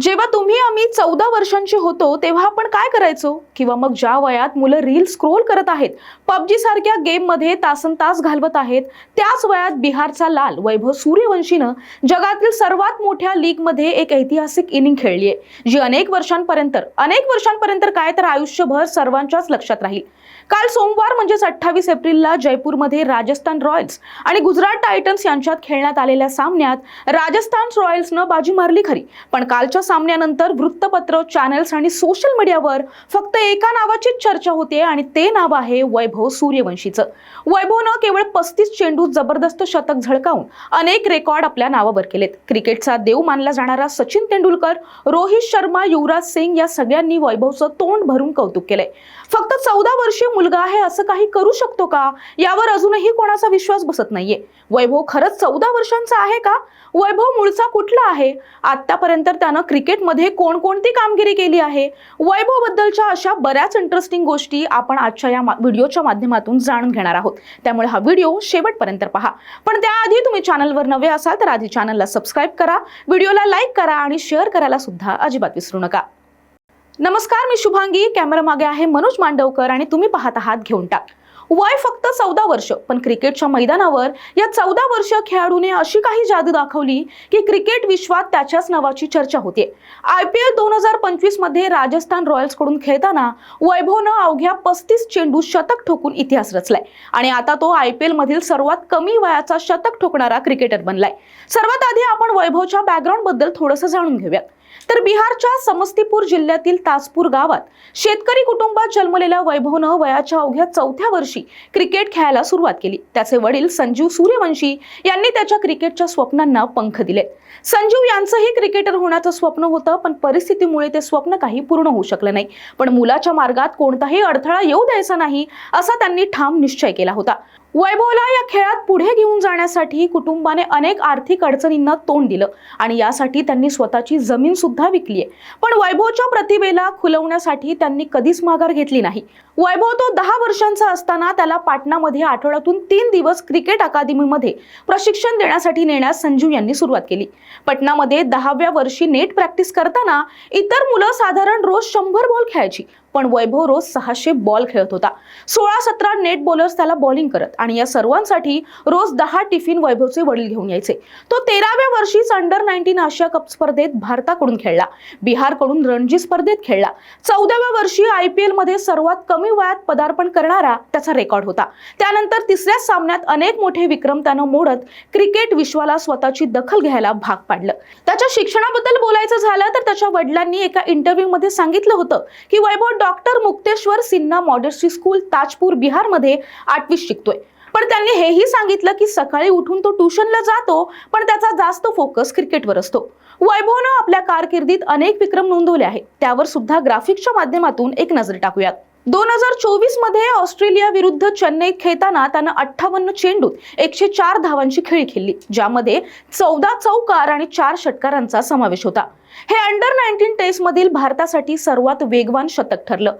जेव्हा तुम्ही आम्ही चौदा वर्षांचे होतो तेव्हा आपण काय करायचो? किंवा मग ज्या वयात मुलं रील स्क्रोल करत आहेत पबजी सारख्या गेममध्ये तासन तास घालवत आहेत त्याच वयात बिहारचा लाल वैभव सूर्यवंशीनं जगातील सर्वात मोठ्या लीगमध्ये एक ऐतिहासिक इनिंग खेळली आहे जी अनेक वर्षांपर्यंत अनेक वर्षांपर्यंत काय तर आयुष्यभर सर्वांच्याच लक्षात राहील. काल सोमवार म्हणजेच अठ्ठावीस एप्रिलला जयपूरमध्ये राजस्थान रॉयल्स आणि गुजरात टायटन्स यांच्यात खेळण्यात आलेल्या सामन्यात राजस्थान रॉयल्सनं बाजी मारली खरी पण कालच्या सामन्यानंतर वृत्तपत्र चॅनल्स आणि सोशल मीडियावर फक्त एका नावाचीच चर्चा होते आणि ते नाव आहे वैभव सूर्यवंशीचं. वैभवनं केवळ पस्तीस चेंडू जबरदस्त शतक झळकावून अनेक रेकॉर्ड आपल्या नावावर केलेत. क्रिकेटचा देव मानला जाणारा सचिन तेंडुलकर रोहित शर्मा युवराज सिंग या सगळ्यांनी वैभवचं तोंड भरून कौतुक केलंय. फक्त चौदा वर्षीय मुलगा आहे असं काही करू शकतो का? यावर अजूनही कोणाचा विश्वास बसत नाहीये. वैभव खरंच चौदा वर्षांचा आहे का? वैभव मूळचा कुठला आहे? आतापर्यंत त्यानं क्रिकेटमध्ये कोणकोणती कामगिरी केली आहे? वैभव बद्दलच्या अशा बऱ्याच इंटरेस्टिंग गोष्टी आपण आजच्या या व्हिडिओच्या माध्यमातून जाणून घेणार आहोत. त्यामुळे हा व्हिडिओ शेवटपर्यंत पहा. पण त्याआधी तुम्ही चॅनलवर नवे असाल तर आधी चॅनलला सबस्क्राईब करा. व्हिडिओला लाईक करा आणि शेअर करायला सुद्धा अजिबात विसरू नका. नमस्कार मी शुभांगी. कॅमेरा मागे आहे मनोज मांडवकर आणि तुम्ही पाहत आहात घेऊन टाक. वय फक्त चौदा वर्ष. पण क्रिकेटच्या मैदानावर या चौदा वर्ष खेळाडूने अशी काही जादू दाखवली की क्रिकेट विश्वात त्याच्याच नावाची चर्चा होते. आय पी एल दोन हजार पंचवीसमध्ये राजस्थान रॉयल्सकडून खेळताना वैभवनं अवघ्या पस्तीस चेंडू शतक ठोकून इतिहास रचलाय. आणि आता तो आय पी एल मधील सर्वात कमी वयाचा शतक ठोकणारा क्रिकेटर बनलाय. सर्वात आधी आपण वैभवच्या बॅकग्राऊंडबद्दल थोडंसं जाणून घेऊयात. तर बिहारच्या समस्तीपूर जिल्ह्यातील ताजपूर गावात शेतकरी कुटुंबात जन्मलेल्या वैभवनं वयाच्या अवघ्या चौथ्या वर्षी क्रिकेट खेळायला सुरुवात केली. त्याचे वडील संजीव सूर्यवंशी यांनी त्याच्या क्रिकेटच्या स्वप्नांना पंख दिले. संजीव यांचंही क्रिकेटर होण्याचं स्वप्न होतं पण परिस्थितीमुळे ते स्वप्न काही पूर्ण होऊ शकलं नाही. पण मुलाच्या मार्गात कोणताही अडथळा येऊ द्यायचा नाही असा त्यांनी ठाम निश्चय केला होता. वैभवला या खेळात पुढे घेऊन जाण्यासाठी कुटुंबाने अनेक आर्थिक अडचणींना तोंड दिलं आणि यासाठी त्यांनी स्वतःची जमीन सुद्धा विकली आहे. पण वैभवच्या प्रतिभेला खुलवण्यासाठी त्यांनी कधीच माघार घेतली नाही. वैभव तो दहा वर्षांचा असताना त्याला पाटणामध्ये आठवड्यातून तीन दिवस क्रिकेट अकादमीमध्ये प्रशिक्षण देण्यासाठी नेण्यास संजीव यांनी सुरुवात केली. पटनामध्ये दहाव्या वर्षी नेट प्रॅक्टिस करताना इतर मुलं साधारण रोज शंभर बॉल खेळायची. पण वैभव रोज सहाशे बॉल खेळत होता. सोळा सतरा नेट बॉलर्स त्याला बॉलिंग करत आणि या सर्वांसाठी रोज दहा टिफिन वैभवचे वडील घेऊन यायचे. तो तेराव्या वर्षीच अंडर नाईन्टीन आशिया कप स्पर्धेत भारताकडून खेळला. बिहारकडून रणजी स्पर्धेत खेळला. चौदाव्या वर्षी आय पी एलमध्ये सर्वात कमी वयात पदार्पण करणारा त्याचा रेकॉर्ड होता. त्यानंतर तिसऱ्या सामन्यात अनेक मोठे विक्रम त्यानं मोडत क्रिकेट विश्वाला स्वतःची दखल घ्यायला भाग पाडलं. त्याच्या शिक्षणाबद्दल बोलायचं झालं तर त्याच्या वडिलांनी एका इंटरव्ह्यू मध्ये सांगितलं होतं की Vaibhav doctor Mukteshwar Sinha modesty school Tajpur बिहारमध्ये आठवीत शिकतोय. पण त्यांनी हेही सांगितलं की सकाळी उठून तो ट्युशनला जातो पण त्याचा जास्त फोकस क्रिकेटवर असतो. वैभवनं आपल्या कारकिर्दीत अनेक विक्रम नोंदवले आहेत. त्यावर सुद्धा ग्राफिक्सच्या माध्यमातून एक नजर टाकूयात. दोन हजार चोवीसमध्ये ऑस्ट्रेलिया विरुद्ध चेन्नईत खेळताना त्यानं अठ्ठावन्न चेंडूत एकशे चार धावांची खेळी खेळली ज्यामध्ये चौदा चौकार आणि चार षटकारांचा समावेश होता. हे अंडर नाईन्टीन टेस्ट मधील भारतासाठी सर्वात वेगवान शतक ठरलं.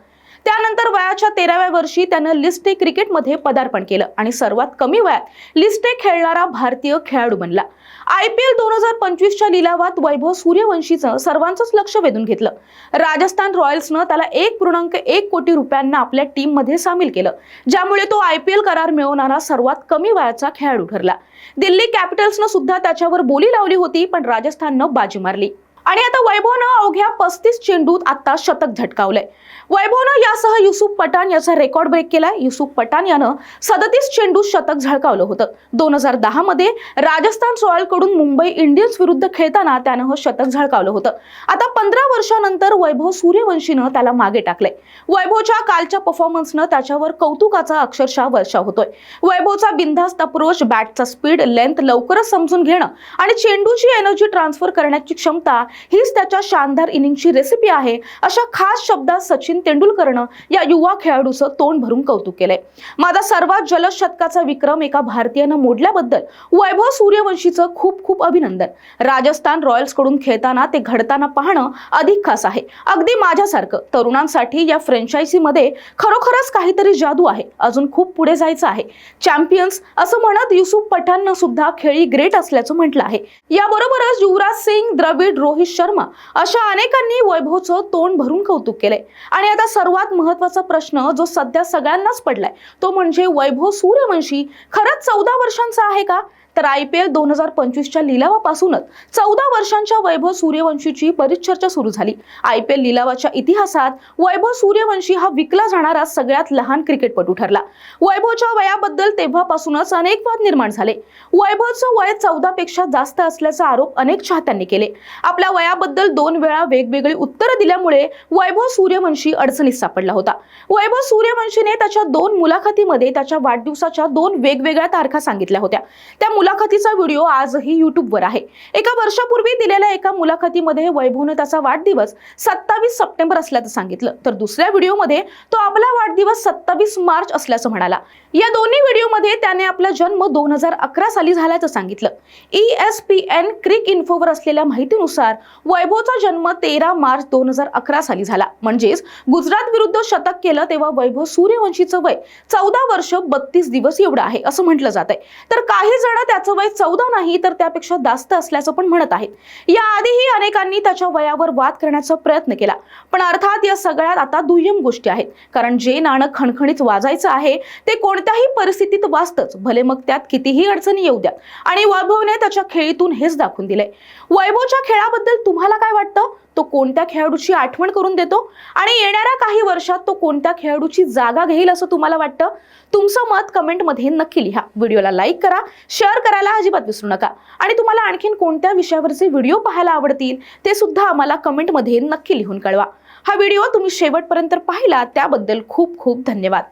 त्यानंतर वयाच्या तेराव्या वर्षी त्यानं लिस्ट ए क्रिकेटमध्ये पदार्पण केलं आणि सर्वात कमी वयात लिस्ट ए खेळणारा भारतीय खेळाडू बनला. आय पी एल दोन हजार पंचवीसच्या लिलावात वैभव सूर्यवंशीचं सर्वांचंच लक्ष वेधून घेतलं. राजस्थान रॉयल्सनं त्याला एक पूर्णांक एक कोटी रुपयांना आपल्या टीममध्ये सामील केलं ज्यामुळे तो आय पी एल करार मिळवणारा सर्वात कमी वयाचा खेळाडू ठरला. दिल्ली कॅपिटल्सनं सुद्धा त्याच्यावर बोली लावली होती पण राजस्थाननं बाजी मारली. आणि आता वैभवनं अवघ्या पस्तीस चेंडूत आता शतक झटकावलंय. वैभवनं यासह युसुफ पठाण याचा रेकॉर्ड ब्रेक केलाय. युसुफ पठाण यानं सदतीस चेंडूत शतक झळकावलं होतं. दोन हजार दहा मध्ये राजस्थान रॉयलकडून मुंबई इंडियन्स विरुद्ध खेळताना त्यानं हे शतक झळकावलं होतं. आता पंधरा वर्षानंतर वैभव सूर्यवंशीनं त्याला मागे टाकलंय. वैभवच्या कालच्या परफॉर्मन्सनं त्याच्यावर कौतुकाचा अक्षरशः वर्षा होतोय. वैभवचा बिनधास्त अप्रोच बॅटचा स्पीड लेंथ लवकरच समजून घेणं आणि चेंडूची एनर्जी ट्रान्सफर करण्याची क्षमता हीच त्याच्या शानदार इनिंगची रेसिपी आहे. अशा खास शब्दात सचिन तेंडुलकरनं या युवा खेळाडूचं तोंड भरून कौतुक केलंय. माझा सर्वात जलद शतकाचा विक्रम एका भारतीयानं मोडल्याबद्दल वैभव सूर्यवंशीचं खूप खूप अभिनंदन. राजस्थान रॉयल्सकडून खेळताना ते घडताना पाहणं अधिक खास आहे. अगदी माझ्यासारखं तरुणांसाठी या फ्रँचायझीमध्ये खरोखरच काहीतरी जादू आहे. अजून खूप पुढे जायचं आहे. चॅम्पियन्स असं म्हणत युसुफ पठाणनं सुद्धा खेळी ग्रेट असल्याचं म्हटलं आहे. याबरोबरच युवराज सिंग द्रविड रोहित रोहित शर्मा अशा अनेकांनी वैभवचं तोंड भरून कौतुक केलंय. आणि आता सर्वात महत्त्वाचा प्रश्न जो सध्या सगळ्यांनाच पडलाय तो म्हणजे वैभव सूर्यवंशी खरंच चौदा वर्षांचा आहे का? तर आय पी एल दोन हजार पंचवीसच्या लिलावापासूनच चौदा वर्षांच्या वैभव सूर्यवंशीची बरीच चर्चा सुरू झाली. आय पी एल लिलावाच्या इतिहासात वैभव सूर्यवंशी हा विकला जाणारा सगळ्यात लहान क्रिकेटपटू ठरला. वैभवच्या वयाबद्दल तेव्हापासूनच अनेक वाद निर्माण झाले. वैभवचं वय चौदा पेक्षा जास्त असल्याचा आरोप अनेक चाहत्यांनी केले. आपल्या वयाबद्दल दोन वेळा वेगवेगळी उत्तरं दिल्यामुळे वैभव सूर्यवंशी अडचणीत सापडला होता. वैभव सूर्यवंशीने त्याच्या दोन मुलाखतीमध्ये त्याच्या वाढदिवसाच्या दोन वेगवेगळ्या तारखा सांगितल्या होत्या. त्या मुला मुलाखतीचा व्हिडिओ आजही युट्यूबवर आहे. एका वर्षापूर्वी दिलेल्या एका मुलाखतीमध्ये वैभवने त्याचा वाढदिवस सत्तावीस सप्टेंबर असल्याचं सांगितलं. तर दुसऱ्या व्हिडिओमध्ये तो आपला वाढदिवस सत्तावीस मार्च असल्याचं म्हणाला. या दोन्ही व्हिडिओमध्ये त्याने आपला जन्म दोन हजार अकरा साली झाल्याचं सांगितलं. E S P N cric इन्फोवर असलेल्या माहितीनुसार वैभवचा जन्म तेरा मार्च दोन हजार अकरा साली झाला. म्हणजेच गुजरात विरुद्ध शतक केलं तेव्हा वैभव सूर्यवंशीचं वय चौदा वर्ष बत्तीस दिवस एवढं आहे असं म्हटलं जात आहे तर काही जण त्याचं वय चौदा नाही तर त्यापेक्षा जास्त असल्याचं पण म्हणत आहेत. याआधीही अनेकांनी त्याच्या वयावर वाद करण्याचा प्रयत्न केला. पण अर्थात या सगळ्यात आता दुय्यम गोष्टी आहेत. कारण जे नाणं खणखणीत वाजायचं आहे ते कोण कोणत्याही परिस्थितीत वाचतच. भले मग त्यात कितीही अडचणी येऊ द्या. आणि वैभवने त्याच्या खेळीतून हेच दाखवून दिलंय. वैभवच्या खेळाबद्दल तुम्हाला काय वाटतं? तो कोणत्या खेळाडूची आठवण करून देतो? आणि येणाऱ्या काही वर्षात तो कोणत्या खेळाडूची जागा घेईल असं तुम्हाला वाटतं? तुमचं मत कमेंटमध्ये नक्की लिहा. व्हिडिओला लाईक करा शेअर करायला अजिबात विसरू नका. आणि तुम्हाला आणखीन कोणत्या विषयावरचे व्हिडिओ पाहायला आवडतील ते सुद्धा आम्हाला कमेंटमध्ये नक्की लिहून कळवा. हा व्हिडिओ तुम्ही शेवटपर्यंत पाहिला त्याबद्दल खूप खूप धन्यवाद.